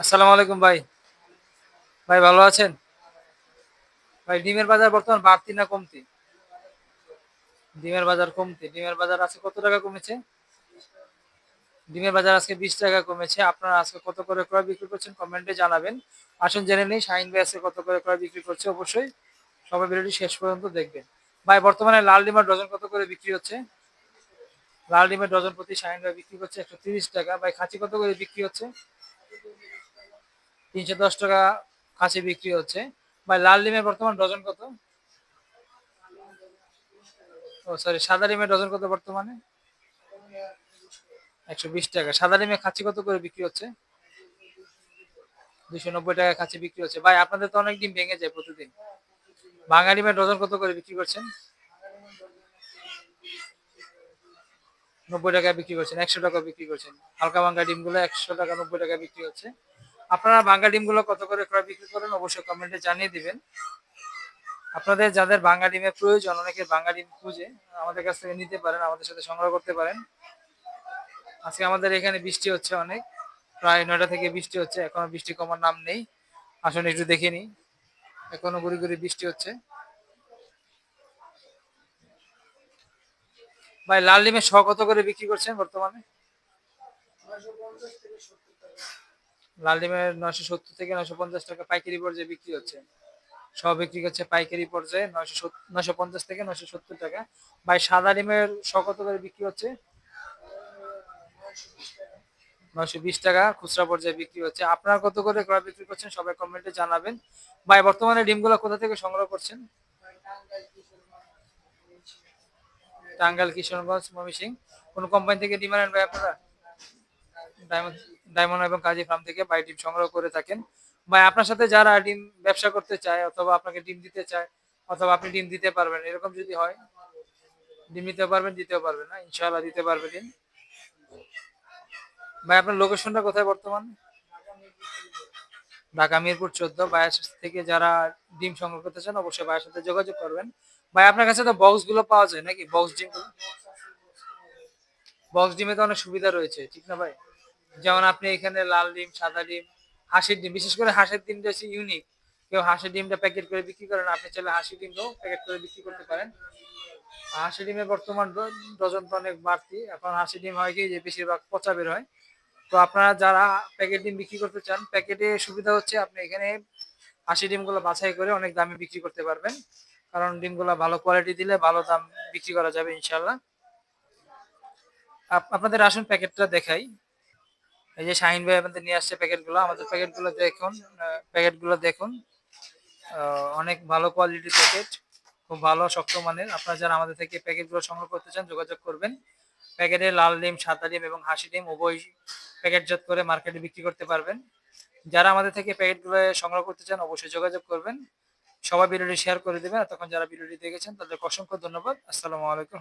আসসালামু আলাইকুম ভাই। ভাই ভালো আছেন? ভাই, ডিমের বাজার বর্তমান বাড়তি না কমতি? ডিমের বাজার কমতি। ডিমের বাজার আজকে কত টাকা কমেছে? ডিমের বাজার আজকে বিশ টাকা কমেছে। আপনারা আজকে কত করে ক্রয় বিক্রি করছেন কমেন্টে জানাবেন। আসুন জেনে নেই, শাহিন ভাই আজকে কত করে ক্রয় বিক্রি করছে অবশ্যই সবাই ভিডিওটি শেষ পর্যন্ত দেখবেন। ভাই, বর্তমানে লাল ডিমের ডজন কত করে বিক্রি হচ্ছে? লাল ডিমের ডজন প্রতি শাহিন ভাই বিক্রি করছে একশো টাকা। ভাই খাঁচি কত করে বিক্রি হচ্ছে? তিনশো দশ টাকা খাসি বিক্রি হচ্ছে। ভাই, লাল ডিমের বর্তমান ডজন কত? ও সরি সাদা ডিমের ডজন কত বর্তমানে? একশো বিশ টাকা। সাদা ডিমের খাসি কত করে বিক্রি হচ্ছে? দুশো নব্বই টাকা খাসি বিক্রি হচ্ছে। ভাই, আপনাদের তো অনেক ডিম ভেঙে যায় প্রতিদিন। ভাঙা ডিমের ডজন কত করে বিক্রি করছেন? নব্বই টাকা বিক্রি করছেন, একশো টাকা বিক্রি করছেন। হালকা ভাঙ্গা ডিমগুলো একশো টাকা, নব্বই টাকা বিক্রি হচ্ছে। আপনারা ভাঙ্গা ডিমগুলো কত করে ক্রয় বিক্রি করেন অবশ্যই কমেন্টে জানিয়ে দিবেন। আপনাদের যাদের ভাঙ্গা ডিমের প্রয়োজন, অনেকে ভাঙ্গা ডিম খুঁজে আমাদের কাছ থেকে নিতে পারেন, আমাদের সাথে সংগ্রহ করতে পারেন। আজকে আমাদের এখানে বৃষ্টি হচ্ছে অনেক, প্রায় নয়টা থেকে বৃষ্টি হচ্ছে, এখনও বৃষ্টি কমার নাম নেই। আসলে একটু দেখে নিই, এখনও গুড়ি গুড়ি বৃষ্টি হচ্ছে। ভাই, লাল ডিমের শ কত করে বিক্রি করছেন বর্তমানে? লাল ডিমের নয়শো সত্তর থেকে নয়শো পঞ্চাশ টাকা পাইকারি পর্যায়ে বিক্রি হচ্ছে। সব বিক্রি করছে পাইকারি পর্যায়ে নয়শো নয়শো পঞ্চাশ থেকে নয়শো সত্তর টাকা। ভাই, সাদা ডিমের শ কত করে বিক্রি হচ্ছে? নয়শো বিশ টাকা খুচরা পর্যায়ে বিক্রি হচ্ছে। আপনারা কত করে ক্রয় বিক্রি করছেন সবাই কমেন্টে জানাবেন। ভাই, বর্তমানে ডিমগুলো কোথা থেকে সংগ্রহ করছেন? টাঙ্গাইল কিশোরগঞ্জ ময়মনসিং কোন কোম্পানি থেকে ডিম আনেন ভাই আপনারা? ডায়মন্ড এবং কাজী ফার্ম থেকে বাই ডিম সংগ্রহ করে থাকেন। ভাই, আপনার সাথে যারা ডিম ব্যবসা করতে চায় অথবা আপনাকে ডিম দিতে চায় অথবা আপনি ডিম দিতে পারবেন, এরকম যদি হয়, ডিম নিতে পারবেন, দিতেও পারবেন না, ইনশাআল্লাহ দিতে পারবে ডিম। ভাই, আপনার লোকেশনটা কোথায় বর্তমান? ঢাকা মিরপুর চোদ্দ। ভাইয়ের থেকে যারা ডিম সংগ্রহ করতে চান, অবশ্যই ভাইয়ের সাথে যোগাযোগ করবেন। ভাই, আপনার কাছে তো বক্সগুলো পাওয়া যায় নাকি? বক্স ডিম বক্স ডিমে তো অনেক সুবিধা রয়েছে, ঠিক না ভাই? যেমন আপনি এখানে লাল ডিম, সাদা ডিম, হাঁসের ডিম, বিশেষ করে হাঁসের ডিমটা হচ্ছে ইউনিক কেউ হাঁসের ডিমটা প্যাকেট করে বিক্রি করেন আপনি চাইলে হাঁসি ডিমও প্যাকেট করে বিক্রি করতে পারেন। হাঁসি ডিমের বর্তমান ডজন তো অনেক বাড়তি। এখন হাঁসি ডিম হয় কি, যে বেশিরভাগ পচা বের হয়। তো আপনারা যারা প্যাকেট ডিম বিক্রি করতে চান প্যাকেটে সুবিধা হচ্ছে আপনি এখানে হাঁসি ডিমগুলো বাছাই করে অনেক দামে বিক্রি করতে পারবেন। কারণ ডিমগুলো ভালো কোয়ালিটি দিলে ভালো দাম বিক্রি করা যাবে ইনশাল্লাহ আপনাদের আসুন প্যাকেটটা দেখাই। এই যে শাহিন ভাই আমাদের নিয়ে আসছে প্যাকেটগুলো, আমাদের প্যাকেটগুলো দেখুন প্যাকেটগুলো দেখুন। অনেক ভালো কোয়ালিটির প্যাকেট খুব ভালো, শক্ত মানের। আপনারা যারা আমাদের থেকে প্যাকেটগুলো সংগ্রহ করতে চান, যোগাযোগ করবেন। প্যাকেটে লাল ডিম, সাদা ডিম এবং হাসি ডিম উভয় প্যাকেটজাত করে মার্কেটে বিক্রি করতে পারবেন। যারা আমাদের থেকে প্যাকেটগুলো সংগ্রহ করতে চান, অবশ্যই যোগাযোগ করবেন। সবাই ভিডিওটি শেয়ার করে দেবেন। তখন যারা ভিডিওটি দেখেছেন, তাদেরকে অসংখ্য ধন্যবাদ। আসসালামু আলাইকুম।